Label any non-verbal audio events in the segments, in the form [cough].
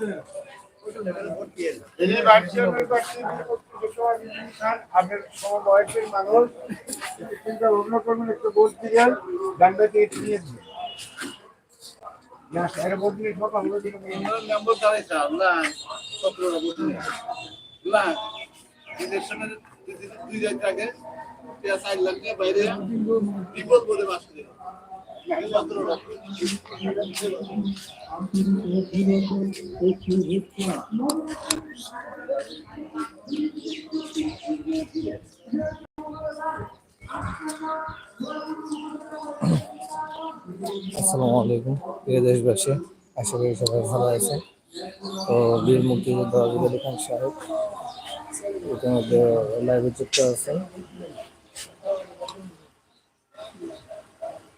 Yeah. যিনি বাড়ছে আমি বাড়ছি আপনার সমবয়সের মানুষ। কিন্তু অন্য করবেন একটু ভোট দিলেন ডান্ডাতে এটি নিয়ে না, স্যার, ভোট দিলে সকাল হলো দিলে নম্বর দাঁড়াইছে না সতেরোটা বুঝলি না, ইলেকশনের দুই দিন আগে চার লাখ বাইরে বিপদ বলে বাস করে। আসসালামু আলাইকুম, প্রিয় দেশবাসী, আশা করি সবাই ভালো আছেন। তো বীর মুক্তিযোদ্ধা আবিদুল খান সাহেব, ইতিমধ্যে লাইভে যুক্ত আছেন।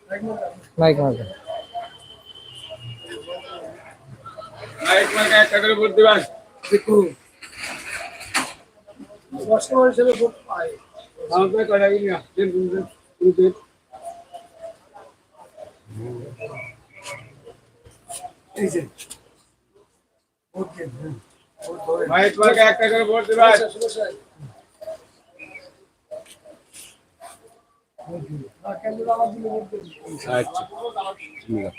মাইক মাইক মাইক মাইক একটা করে ভোট দিবেন বর্তমান হিসেবে ভোট পাই আমাদের কয়টা ইয়া দিন দিন দিন দিন এই যে ভোট দিন মাইক মাইক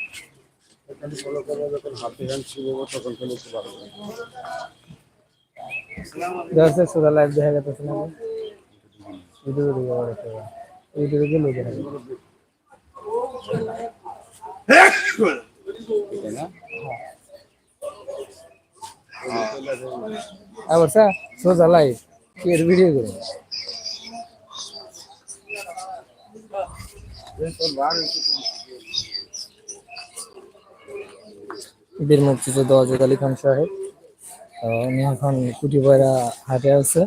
একটা করে ভোট দিবেন আচ্ছা। দর্শক সুদা লাইভ দেখা যাচ্ছে না ইউটিউবে দিকে আবার একটা ইউটিউবে গেলে দেখা যাবে আবার স্যার, সোজা লাইভ এর ভিডিও করে? বীর মুক্তিযোদ্ধা অজয় আলী খান সাহেব। উনি এখন কুটিপাড়া হাটে আছে।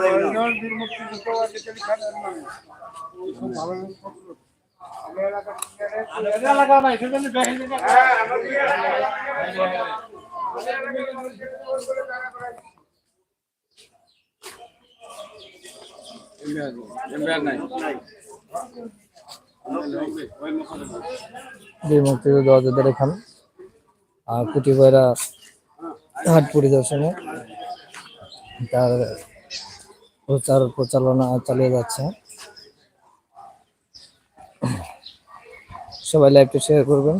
নাই সেজন্য দেখেন হ্যাঁ আমাদের বীর মুক্তিযোদ্ধা আলী খান আহ, কুটিপাড়া হাট পরিদর্শনে। তার প্রচার প্রচারণা চালিয়ে যাচ্ছে। সবাই লাইভটা শেয়ার করবেন।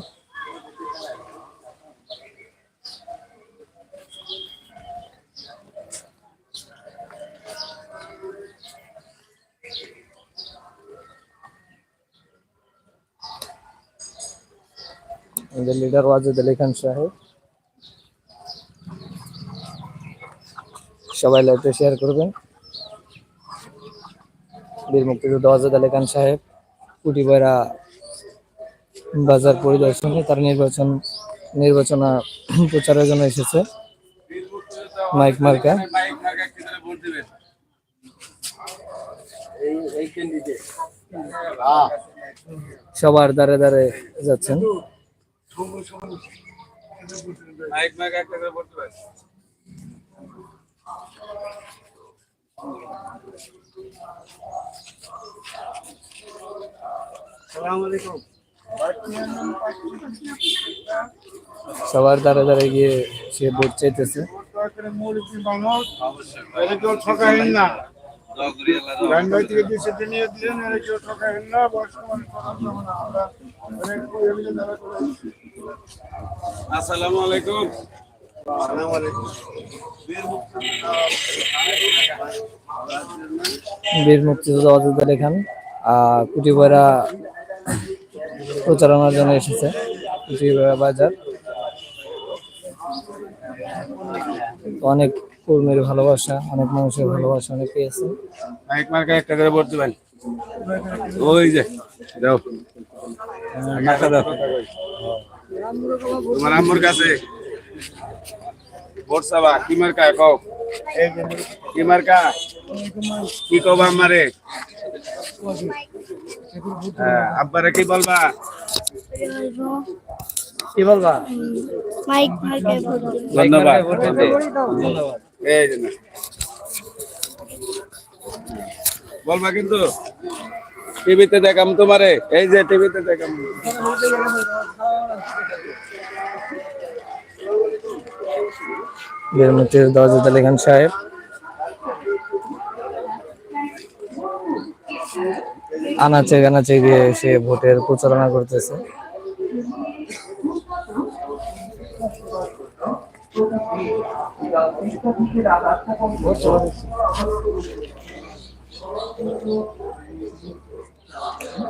লিডার ওয়াজেদ আলী খান সাহেব সবাই লাইভটা শেয়ার করবেন। বীর মুক্তিযোদ্ধা ওয়াজেদ আলী খান সাহেব কুটিপাড়া বাজার পরিদর্শনে তার নির্বাচন, নির্বাচনা প্রচারের জন্য এসেছে। মাইক মার্কা। সবার দ্বারে দ্বারে যাচ্ছেন। মাইক মার্কা একটা করে ভোট দিবেন সালাম আলাইকুম। সবার দ্বারে দ্বারে গিয়ে সে ভোট চাইতেছে। আসসালামু আলাইকুম। বীর মুক্তিযোদ্ধা অযোধ্যা আলী খান আহ কুটিপাড়া প্রচারণার জন্য এসেছে বাজার। অনেক কর্মীর ভালোবাসা অনেক মানুষের ভালোবাসা অনেক পেয়েছে। ওই যে আম্মুর কাছে। চাবা কি মার্কা কি কবা আমারে? হ্যাঁ, আব্বারে কি বলবা? কি বলবা? মাইক মাইকের ভোট ধন্যবাদ ধন্যবাদ। এই যে না। বলবা কিন্তু? টিভিতে দেখাম তোমারে। এই যে টিভিতে দেখাম। বীর মুক্তিযোদ্ধা অজিত আলী খান সাহেব। আনাচে গানাচে গিয়ে সে ভোটের প্রচারণা করতেছে।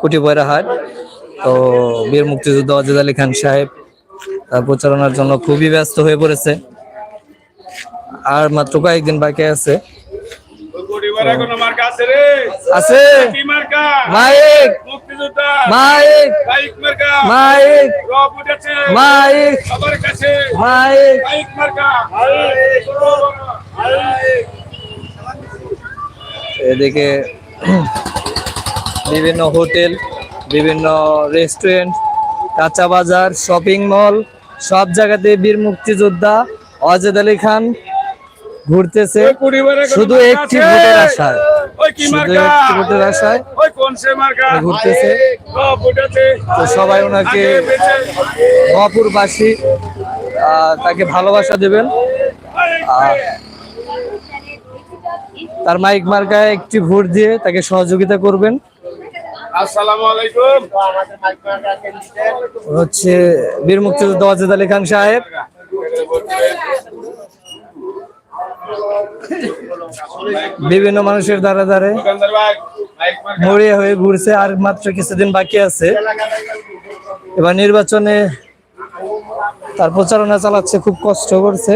কুটি হাট, তো বীর মুক্তিযুদ্ধ অজিত আলী খান সাহেব, তার প্রচারণার জন্য খুবই ব্যস্ত হয়ে পড়েছে। আর মাত্র কয়েকদিন বাকি আছে ওই পরিবারে কোনো মার্কা আছে মাইক। মাইক। Mike mic. সবার কাছে। মাইক। এদিকে বিভিন্ন হোটেল বিভিন্ন রেস্টুরেন্ট কাঁচা বাজার শপিং মল সব জায়গাতে বীর মুক্তিযোদ্ধা অজেদ আলী খান ঘুরতেছে। শুধু একটি ভোটের আশায়। শুধু একটি ভোটের আশায়। ঘুরতেছে। তো সবাই ওনাকে মহাপুরবাসী তাকে ভালোবাসা দেবেন। তার মাইক মার্কায় একটি ভোট দিয়ে তাকে সহযোগিতা করবেন। হচ্ছে বীর মুক্তিযোদ্ধা ওয়াজেদ আলী খান সাহেব। বিভিন্ন মানুষের দ্বারা দ্বারে মরিয়া হয়ে ঘুরছে আর মাত্র কিছুদিন বাকি আছে। এবার নির্বাচনে তার প্রচারণা চালাচ্ছে খুব কষ্ট করছে।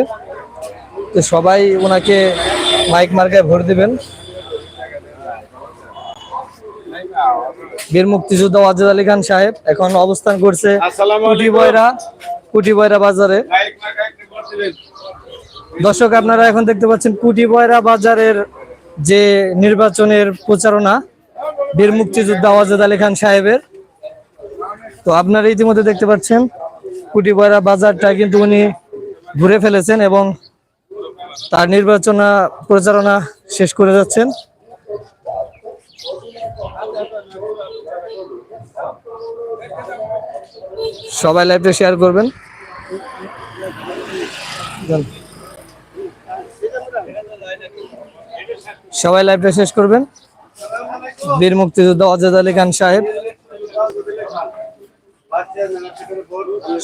তো সবাই ওনাকে মাইক মার্কায় ভোট দিবেন। বীর মুক্তিযোদ্ধা ওয়াজেদ আলী খান সাহেব এখন অবস্থান করছে কুটি বয়রা কুটি বয়রা বাজারে বাইক মার্কা একটু ভোট দিবেন দর্শক, আপনারা এখন দেখতে পাচ্ছেন কুটি বয়রা বাজারের যে নির্বাচনের প্রচারণা, বীর মুক্তিযোদ্ধা ওয়াজেদ আলী খান সাহেবের। তো আপনারা ইতিমধ্যে দেখতে পাচ্ছেন কুটি বয়রা বাজারটা কিন্তু উনি ঘুরে ফেলেছেন এবং তার নির্বাচনা প্রচারণা শেষ করে যাচ্ছেন। সবাই লাইভটা শেয়ার করবেন। সবাই লাইভটা শেষ করবেন। বীর মুক্তিযোদ্ধা অজেদ আলী খান সাহেব।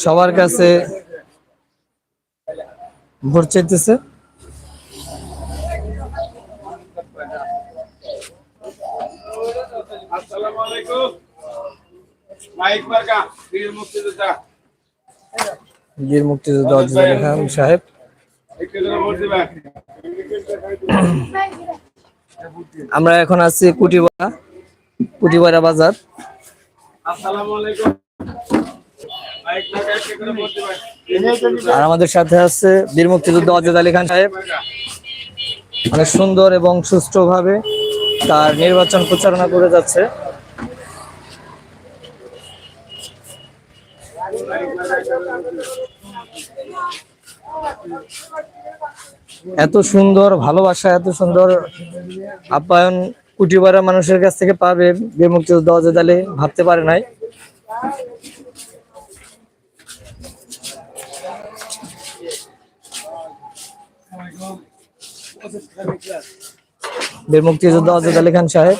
সবার কাছে ভোট চাইতেছে। আসসালামু আলাইকুম। বীর মুক্তিযোদ্ধা। বীর মুক্তিযোদ্ধা অজেদ আলী খান সাহেব। একটু ভোট দিবেন। [coughs] [coughs] আমরা এখন আছি কুটিবাড়া কুটিবাড়া বাজার। আর আমাদের সাথে আছে বীর মুক্তিযোদ্ধা অজেদ আলী খান সাহেব। অনেক সুন্দর এবং সুষ্ঠুভাবে তার নির্বাচন প্রচারণা করে যাচ্ছে। এত সুন্দর ভালোবাসা, এত সুন্দর আপ্যায়ন কুটিপাড়া মানুষের কাছ থেকে পাবে বীর মুক্তিযোদ্ধা আলী ভাবতে পারে নাই। বীর মুক্তিযোদ্ধা অজেদ আলী খান সাহেব।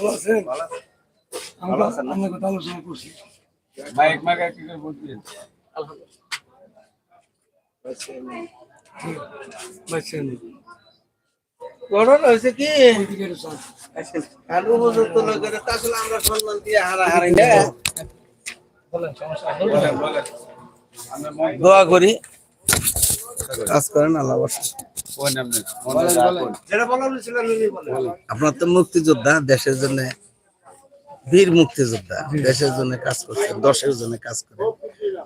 বাইক কি? দিয়ে করি। কাজ করেন, আল্লাহ আপনার তো মুক্তিযোদ্ধা, দেশের জন্য বীর মুক্তিযোদ্ধা, দেশের জন্য কাজ করছেন দশের জন্য কাজ করে।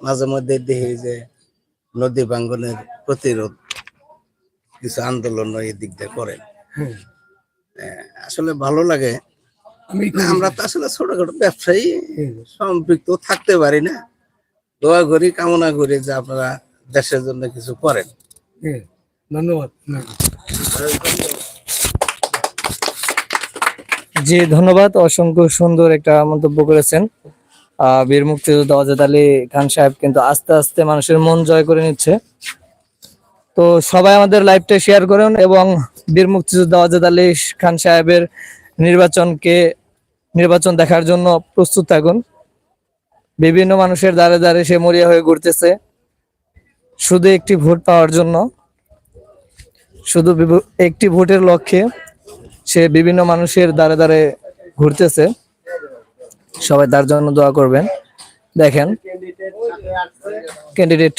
মাঝে মধ্যে দেখি যে নদী ভাঙ্গনের প্রতিরোধ কিছু আন্দোলন এই দিক দিয়ে করেন আহ, আসলে ভালো লাগে। আমরা তো আসলে ছোটখাটো ব্যবসায়ী সম্পৃক্ত থাকতে পারি না। দোয়া করি কামনা করি যে আপনারা দেশের জন্য কিছু করেন। ধন্যবাদ। জি ধন্যবাদ। অসংখ্য সুন্দর একটা মন্তব্য করেছেন। বীর মুক্তিযোদ্ধা অজাদ আলী খান সাহেব কিন্তু আস্তে আস্তে মানুষের মন জয় করে নিচ্ছে। তো সবাই আমাদের লাইভটা শেয়ার করুন এবং বীর মুক্তিযোদ্ধা অজাদ আলী খান সাহেবের নির্বাচনকে, নির্বাচন দেখার জন্য প্রস্তুত থাকুন। বিভিন্ন মানুষের দ্বারে দ্বারে সে মরিয়া হয়ে ঘুরতেছে। শুধু একটি ভোট পাওয়ার জন্য, শুধু একটি ভোটের লক্ষ্যে সে বিভিন্ন মানুষের দ্বারে দ্বারে ঘুরতেছে। সবাই তার জন্য দোয়া করবেন। দেখেন ক্যান্ডিডেট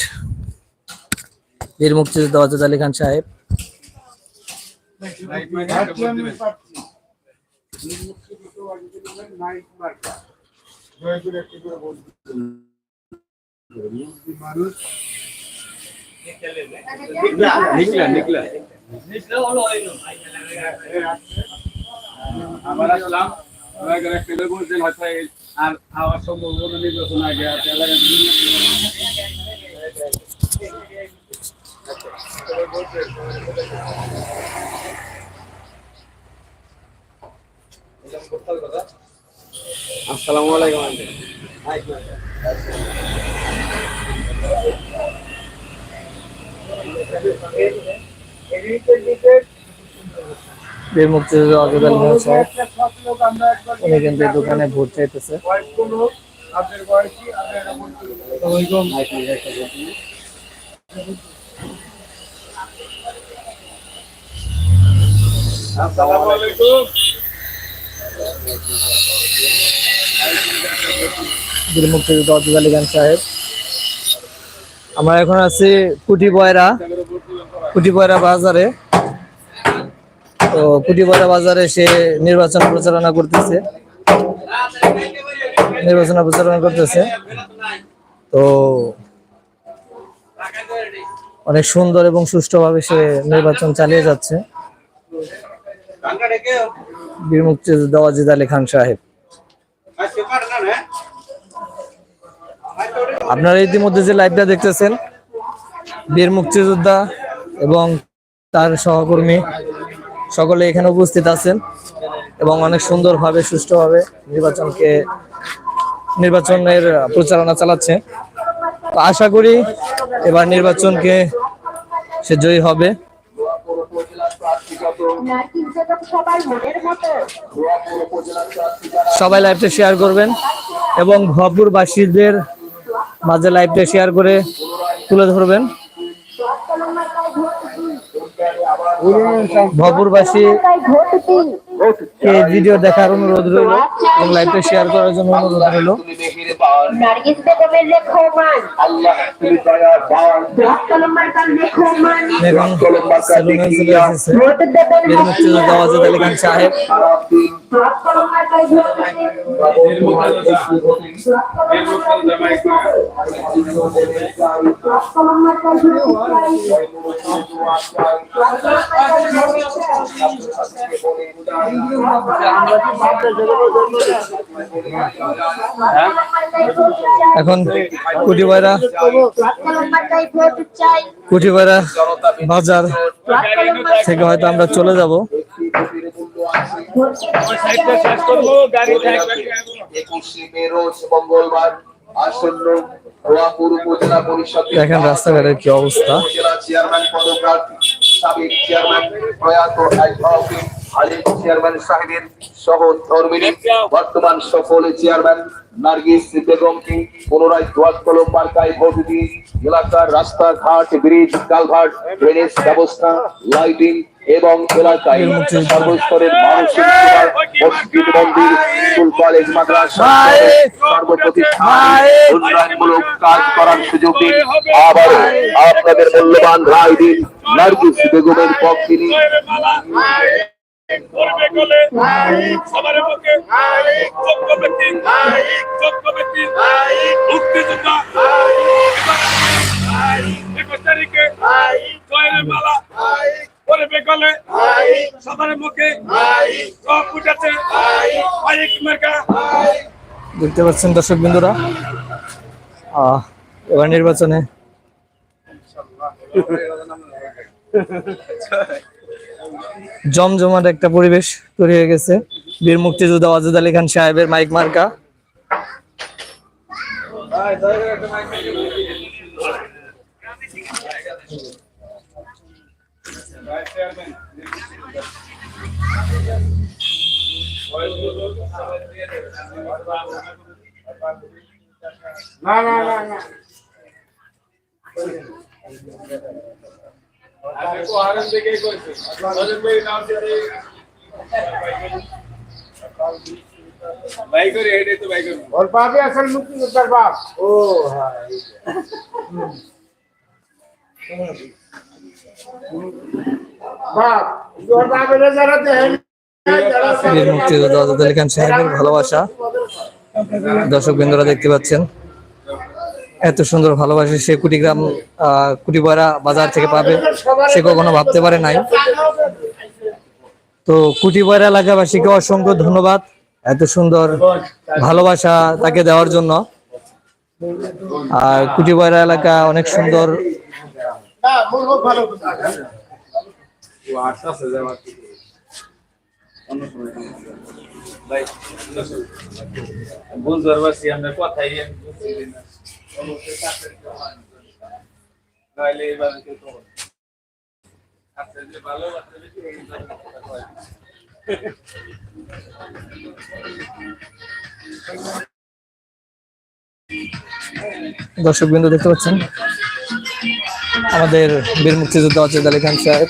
বীর মুক্তিযোদ্ধা অজাদ আলী খান সাহেব। নিকলা নিকলা। আসলাম দয়া করে একটা করে বলছেন হয়তো এই আর আওয়াজ সম্ভাবনা নির্বাচন আগে আছে এলাকায় আসসালামু আলাইকুম এই ক্যান্ডিডেট বীর মুক্তিযোদ্ধা সাহেব আমরা একবার উনি কিন্তু দোকানে ভোট চাইতেছে। আসসালামু আলাইকুম বীর মুক্তিযোদ্ধা খান সাহেব। আমরা এখন আছি কুটি বয়রা কুটি বয়রা বাজারে। তো কুটি বয়রা বাজারে সে নির্বাচন প্রচারণা করতেছে। নির্বাচন প্রচারণা করতেছে। তো অনেক সুন্দর এবং সুষ্ঠুভাবে সে নির্বাচন চালিয়ে যাচ্ছে। বীর মুক্তিযোদ্ধা আলী খান সাহেব। আপনারা ইতিমধ্যে যে লাইভটা দেখতেছেন, বীর মুক্তিযোদ্ধা এবং তার সহকর্মী সকলে এখানে উপস্থিত আছেন এবং অনেক সুন্দরভাবে, সুষ্ঠুভাবে নির্বাচনকে, নির্বাচনের প্রচারণা চালাচ্ছে। তো আশা করি এবার নির্বাচনকে সে জয়ী হবে। সবাই লাইভটা শেয়ার করবেন এবং ভরপুরবাসীদের মাঝে লাইভটা শেয়ার করে তুলে ধরবেন। ভরপুরবাসী কে ভিডিও দেখার অনুরোধ রইল এবং লাইভটা শেয়ার করার জন্য অনুরোধ রইল। এবং সেলুনে চলে এসেছে। আলী খান সাহেব। এখন মার্কায় ভোট বাজার থেকে হয়তো আমরা চলে যাব। একুশে মে রোজ মঙ্গলবার আসন্ন রোয়াপুর উপজেলা পরিষদ দেখেন রাস্তাঘাটের কি অবস্থা। চেয়ারম্যান পদপ্রার্থী সাবেক চেয়ারম্যান প্রয়াত আলিম চেয়ারম্যান সাহেবের সহধর্মিনী বর্তমান সফল চেয়ারম্যান নার্গিস বেগমকে পুনরায় দোয়াত কলম মার্কায় ভোট দিয়ে এলাকার রাস্তাঘাট ব্রিজ কালভার্ট ড্রেনেজ ব্যবস্থা লাইটিং এবং এলাকায় সর্বস্তরের মানসিক সেবা, মসজিদ মন্দির স্কুল কলেজ মাদ্রাসা সর্বপ্রতিষ্ঠান উন্নয়নমূলক কাজ করার সুযোগ দিন। আবারও আপনাদের মূল্যবান রায় দিন। নার্গিস বেগমের পক্ষে নিয়ে করবে গলে সবার পক্ষে যোগ্য ব্যক্তি যোগ্য ব্যক্তি মুক্তিযোদ্ধা একুশ তারিখে জয়ের মালা করবে গলে সবার মুখে সব মাইক দেখতে পাচ্ছেন দর্শক বিন্দুরা? আহ, এবার নির্বাচনে। জমজমাট একটা পরিবেশ তৈরি হয়ে গেছে। বীর মুক্তিযোদ্ধা ওয়াজেদ আলী খান সাহেবের মাইক মার্কা। না না না না ওর বাপই আসল মুক্তিযোদ্ধার বাপ ও হ্যাঁ বাপ ওর বাপের যারা দেখেন বীর ভালোবাসা দর্শক বিন্দুরা দেখতে পাচ্ছেন। এত সুন্দর ভালোবাসা সে কুটিগ্রাম কুটিপাড়া বাজার থেকে পাবে, সে কখনো ভাবতে পারে নাই। তো কুটিপাড়া এলাকাবাসীকে অসংখ্য ধন্যবাদ এত সুন্দর ভালোবাসা তাকে দেওয়ার জন্য। আর কুটিপাড়া এলাকা অনেক সুন্দর না মূল হোক ভালো বুঝতে পারছি আমরা কথাই নইলে এবার কেউ তো আচ্ছা যে ভালো বাচ্চা দর্শক বিন্দু দেখতে পাচ্ছেন? আমাদের বীর মুক্তিযোদ্ধা অজিত আলী খান সাহেব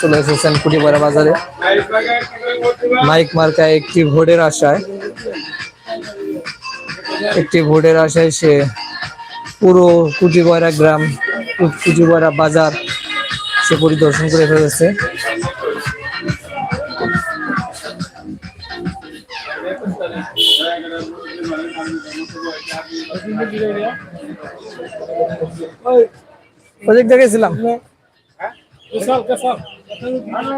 চলে এসেছেন কুটিপাড়া বাজারে। মাইক মার্কায় একটি ভোটের আশায়। একটি ভোটের আশায় সে পুরো কুটিপাড়া গ্রাম, কুটিপাড়া বাজার সে পরিদর্শন করে ফেলেছে। প্রজেক্ট দেখেছিলাম ভালো